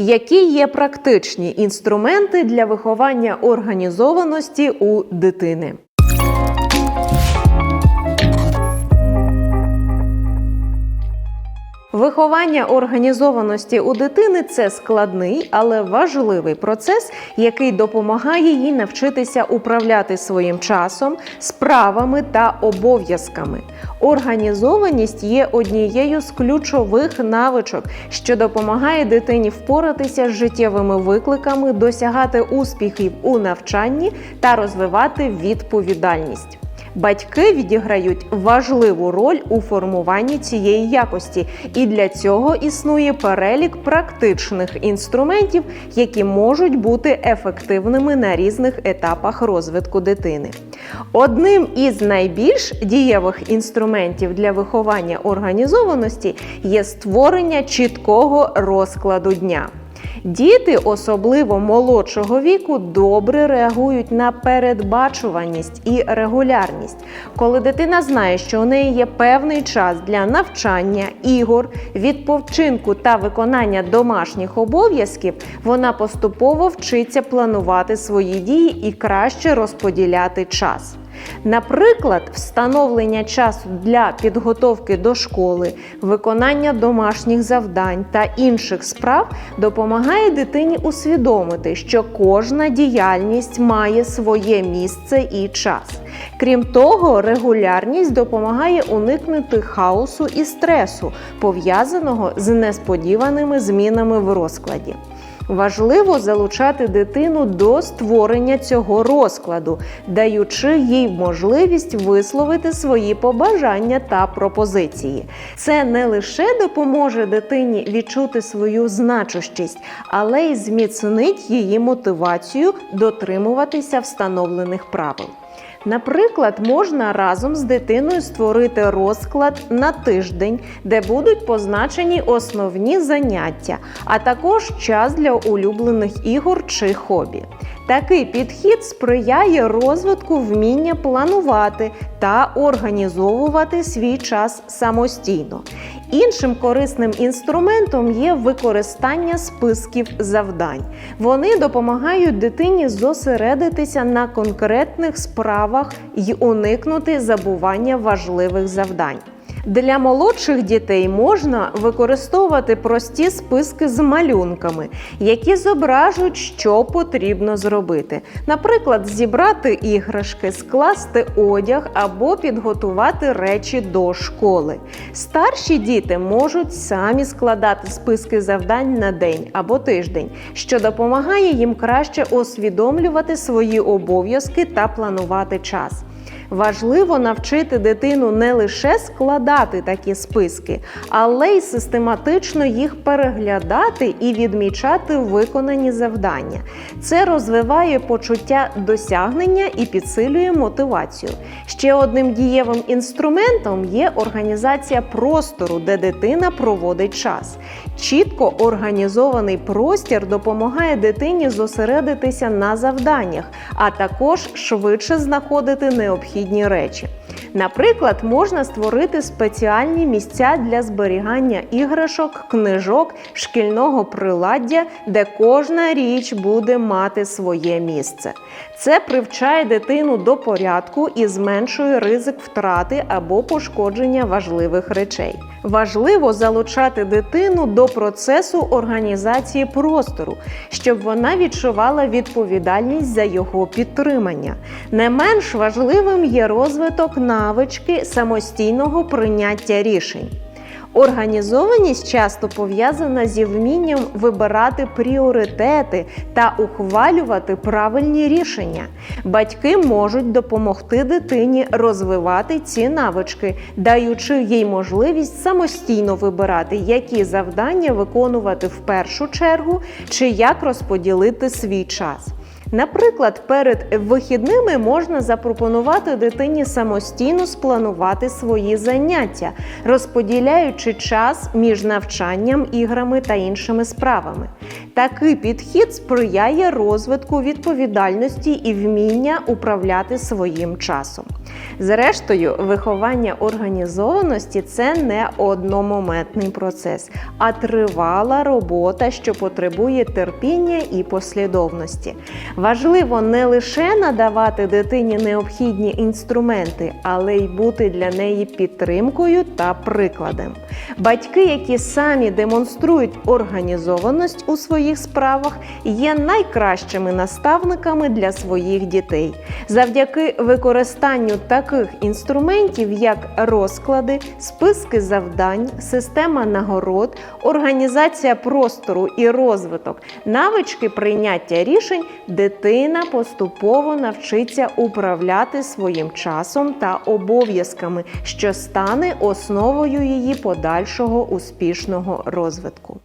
Які є практичні інструменти для виховання організованості у дитини? Виховання організованості у дитини це складний, але важливий процес, який допомагає їй навчитися управляти своїм часом, справами та обов'язками. Організованість є однією з ключових навичок, що допомагає дитині впоратися з життєвими викликами, досягати успіхів у навчанні та розвивати відповідальність. Батьки відіграють важливу роль у формуванні цієї якості, і для цього існує перелік практичних інструментів, які можуть бути ефективними на різних етапах розвитку дитини. Одним із найбільш дієвих інструментів для виховання організованості є створення чіткого розкладу дня. Діти, особливо молодшого віку, добре реагують на передбачуваність і регулярність. Коли дитина знає, що у неї є певний час для навчання, ігор, відпочинку та виконання домашніх обов'язків, вона поступово вчиться планувати свої дії і краще розподіляти час. Наприклад, встановлення часу для підготовки до школи, виконання домашніх завдань та інших справ допомагає дитині усвідомити, що кожна діяльність має своє місце і час. Крім того, регулярність допомагає уникнути хаосу і стресу, пов'язаного з несподіваними змінами в розкладі. Важливо залучати дитину до створення цього розкладу, даючи їй можливість висловити свої побажання та пропозиції. Це не лише допоможе дитині відчути свою значущість, але й зміцнить її мотивацію дотримуватися встановлених правил. Наприклад, можна разом з дитиною створити розклад на тиждень, де будуть позначені основні заняття, а також час для улюблених ігор чи хобі. Такий підхід сприяє розвитку вміння планувати та організовувати свій час самостійно. Іншим корисним інструментом є використання списків завдань. Вони допомагають дитині зосередитися на конкретних справах і уникнути забування важливих завдань. Для молодших дітей можна використовувати прості списки з малюнками, які зображують, що потрібно зробити. Наприклад, зібрати іграшки, скласти одяг або підготувати речі до школи. Старші діти можуть самі складати списки завдань на день або тиждень, що допомагає їм краще усвідомлювати свої обов'язки та планувати час. Важливо навчити дитину не лише складати такі списки, але й систематично їх переглядати і відмічати виконані завдання. Це розвиває почуття досягнення і підсилює мотивацію. Ще одним дієвим інструментом є організація простору, де дитина проводить час. Чітко організований простір допомагає дитині зосередитися на завданнях, а також швидше знаходити необхідні речі. Наприклад, можна створити спеціальні місця для зберігання іграшок, книжок, шкільного приладдя, де кожна річ буде мати своє місце. Це привчає дитину до порядку і зменшує ризик втрати або пошкодження важливих речей. Важливо залучати дитину до процесу організації простору, щоб вона відчувала відповідальність за його підтримання. Не менш важливим є розвиток навички самостійного прийняття рішень. Організованість часто пов'язана зі вмінням вибирати пріоритети та ухвалювати правильні рішення. Батьки можуть допомогти дитині розвивати ці навички, даючи їй можливість самостійно вибирати, які завдання виконувати в першу чергу, чи як розподілити свій час. Наприклад, перед вихідними можна запропонувати дитині самостійно спланувати свої заняття, розподіляючи час між навчанням, іграми та іншими справами. Такий підхід сприяє розвитку відповідальності і вміння управляти своїм часом. Зрештою, виховання організованості це не одномоментний процес, а тривала робота, що потребує терпіння і послідовності. Важливо не лише надавати дитині необхідні інструменти, але й бути для неї підтримкою та прикладом. Батьки, які самі демонструють організованість у своїх справах, є найкращими наставниками для своїх дітей. Завдяки використанню таких інструментів, як розклади, списки завдань, система нагород, організація простору і розвиток, навички прийняття рішень, дитина поступово навчиться управляти своїм часом та обов'язками, що стане основою її подальшого успішного розвитку.